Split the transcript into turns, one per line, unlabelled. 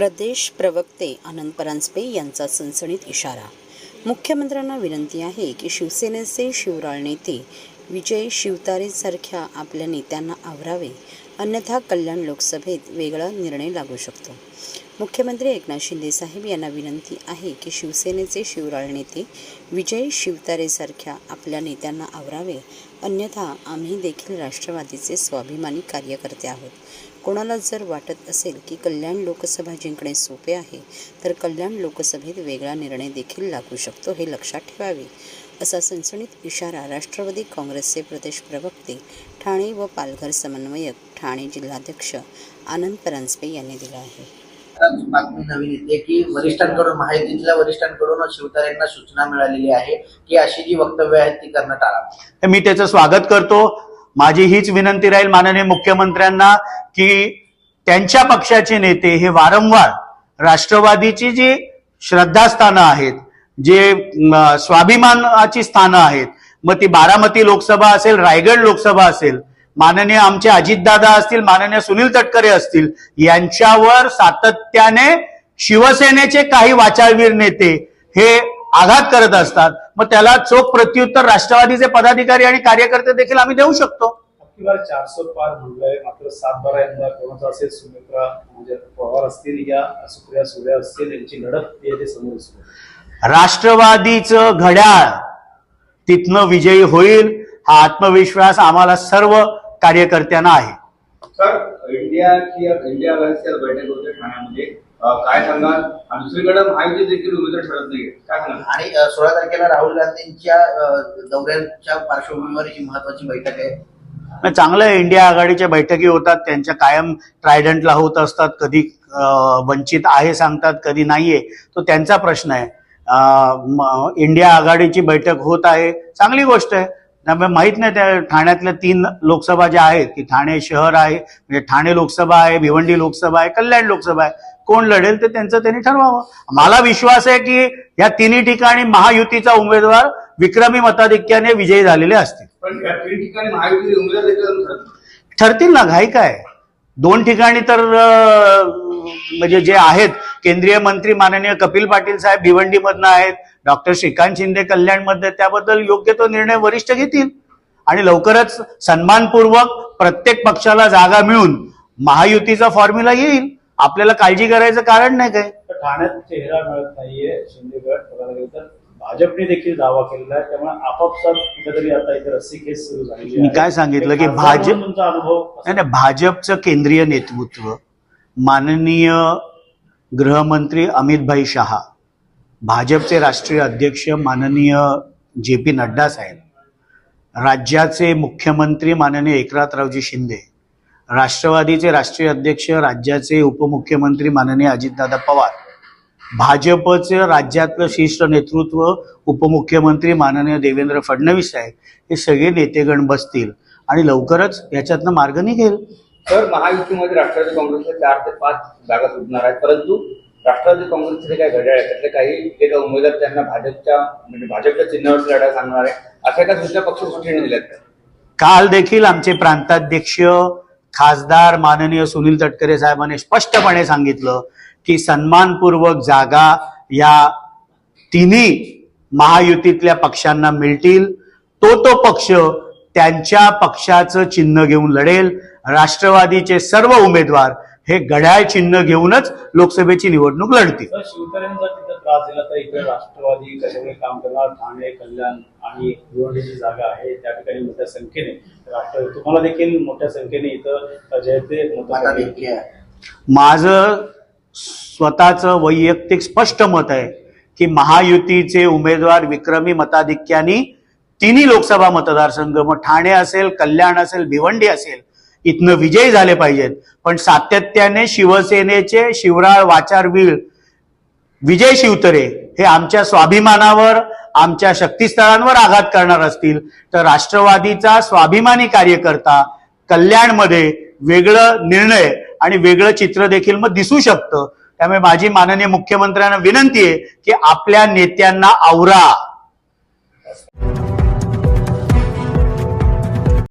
प्रदेश प्रवक्ते आनंद परांजपे यांचा सणसणीत इशारा. मुख्यमंत्र्यांना विनंती आहे की शिवसेनेचे शिवराळ नेते विजय शिवतारेसारख्या आपल्या नेत्यांना आवरावे अन्यथा कल्याण लोकसभेत वेगळा निर्णय लागू शकतो. मुख्यमंत्री एकनाथ शिंदे साहेब यांना विनंती आहे की शिवसेनेचे शिवराळ नेते विजय शिवतारेसारख्या आपल्या नेत्यांना आवरावे. अन्यथा आम्ही देखील राष्ट्रवादीचे स्वाभिमानी कार्यकर्ते आहोत. कोणाला जर वाटत असेल की कल्याण लोकसभा जिंकणे सोपे आहे तर कल्याण लोकसभेत वेगळा निर्णय देखील लागू शकतो हे लक्षात ठेवावे. असा सणसणीत इशारा राष्ट्रवादी काँग्रेसचे प्रदेश प्रवक्ते ठाणे व पालघर समन्वयक ठाणे जिल्हाध्यक्ष आनंद परांजपे यांनी दिला आहे.
बातमी नवीन येते की वरिष्ठांकडून माहितीतल्या वरिष्ठांकडून शिवतारेंना सूचना मिळालेली आहे की अशी जी वक्तव्य आहेत ती करणं टाळा
मी त्याचं स्वागत करतो. माझी हीच विनंती राहील माननीय मुख्यमंत्र्यांना की त्यांच्या पक्षाचे नेते हे वारंवार राष्ट्रवादीची जी श्रद्धास्थानं आहेत जे स्वाभिमानाची स्थानं आहेत मग ती बारामती लोकसभा असेल रायगड लोकसभा असेल माननीय आमचे अजितदादा असतील माननीय सुनील तटकरे असतील यांच्यावर सातत्याने शिवसेनेचे काही वाचाळवीर नेते हे आघात करत असतात मग त्याला चोख प्रत्युत्तर राष्ट्रवादीचे पदाधिकारी आणि कार्यकर्ते देखील आम्ही देऊ शकतो
चारशे पार म्हणलंय मात्र सात बारा यंदा कोणाचा असेल सुमित्रा म्हणजे पवार असतील या सुप्रिया असतील यांची लढत समोर.
राष्ट्रवादीचं घड्याळ तिथनं विजयी होईल हा आत्मविश्वास आम्हाला सर्व कार्यकर्त्यांना आहे.
सर इंडियाची इंडिया बैठक होते ठाण्यामध्ये. काय सांगाल? आणि दुसरीकडे महायुती देखील उमेदवार ठरत नाही काय सांगाल?
आणि सोळा तारखेला राहुल गांधींच्या दौऱ्यांच्या पार्श्वभूमीवर ही महत्वाची बैठक आहे.
चांगलं आहे इंडिया आघाडीच्या बैठकी होतात त्यांच्या कायम ट्रायडंटला होत असतात कधी वंचित आहे सांगतात कधी नाहीये. तो त्यांचा प्रश्न आहे. इंडिया आघाडीची बैठक होत आहे. चांगली गोष्ट आहे. त्यामुळे माहीत नाही त्या ठाण्यातल्या तीन लोकसभा ज्या आहेत की ठाणे शहर आहे म्हणजे ठाणे लोकसभा आहे भिवंडी लोकसभा आहे कल्याण लोकसभा आहे कोण लढेल ते त्यांचं त्यांनी ठरवावं. मला विश्वास आहे की या तिन्ही ठिकाणी महायुतीचा उमेदवार विक्रमी मताधिक्याने विजयी झालेले असतील. ठरतील ना घाई काय? दोन ठिकाणी तर म्हणजे जे आहेत केंद्रीय मंत्री माननीय कपिल पाटील साहेब भिवंडीमधनं आहेत. डॉक्टर श्रीकांत शिंदे कल्याणमध्ये त्याबद्दल योग्य तो निर्णय वरिष्ठ घेतील. आणि लवकरच सन्मानपूर्वक प्रत्येक पक्षाला जागा मिळून महायुतीचा फॉर्म्युला येईल. आपल्याला काळजी करायचं कारण नाही काय?
ठाण्यात चेहरा मिळत नाहीये शिंदेगड भाजपने देखील दावा केलेला आहे. त्यामुळे आपापसात कुठेतरी आता इथे रस्सीखेच सुरू झालेली
मी. काय सांगितलं की
एक
भाजप-
तुमचा अनुभव कसा?
नाही नाही भाजपचं केंद्रीय नेतृत्व माननीय गृहमंत्री अमितभाई शहा भाजपचे राष्ट्रीय अध्यक्ष माननीय जे पी नड्डा साहेब राज्याचे मुख्यमंत्री माननीय एकनाथरावजी शिंदे राष्ट्रवादीचे राष्ट्रीय अध्यक्ष राज्याचे उपमुख्यमंत्री माननीय अजितदादा पवार भाजपचे राज्यातलं शिष्ट नेतृत्व उपमुख्यमंत्री माननीय देवेंद्र फडणवीस साहेब हे सगळे नेतेगण बसतील आणि लवकरच याच्यातनं मार्ग निघेल.
तर महायुतीमध्ये राष्ट्रवादी काँग्रेसच्या चार ते पाच जागा सुटणार आहेत. परंतु राष्ट्रवादी काँग्रेसचे जे काही घड्याळ आहेत त्यातले काही जे काही उमेदवार त्यांना भाजपच्या म्हणजे भाजपच्या चिन्हावरती लढा सांगणार आहे. अशा एका दुसऱ्या पक्ष सूचनेने दिल्यात.
काल देखील आमचे प्रांताध्यक्ष खासदार माननीय सुनील तटकरे साहेबांनी स्पष्टपणे सांगितलं की सन्मानपूर्वक जागा या तिन्ही महायुतीतल्या पक्षांना मिळतील. तो तो पक्ष त्यांच्या पक्षाचं चिन्ह घेऊन लढेल. राष्ट्रवादीचे सर्व उमेदवार हे घड्याळ चिन्ह घेऊनच लोकसभेची निवडणूक लढतील.
राष्ट्रवादी कशामुळे काम करणार? ठाणे कल्याण आणि भिवंडी जी जागा आहे त्या ठिकाणी मोठ्या संख्येने. राष्ट्रवादी तुम्हाला देखील मोठ्या संख्येने इथं जयते.
माझं स्वतःचं वैयक्तिक स्पष्ट मत आहे की महायुतीचे उमेदवार विक्रमी मताधिक्याने तिन्ही लोकसभा मतदारसंघ मग ठाणे असेल कल्याण असेल भिवंडी असेल इथनं विजयी झाले पाहिजेत. पण सातत्याने शिवसेनेचे शिवराळ वाचारवीळ विजय शिवतरे हे आमच्या स्वाभिमानावर आमच्या शक्तीस्थळांवर आघात करणार असतील. तर राष्ट्रवादीचा स्वाभिमानी कार्यकर्ता कल्याणमध्ये वेगळं निर्णय आणि वेगळं चित्र देखील मग दिसू शकतं. त्यामुळे माझी माननीय मुख्यमंत्र्यांना विनंती आहे की आपल्या नेत्यांना आवरा.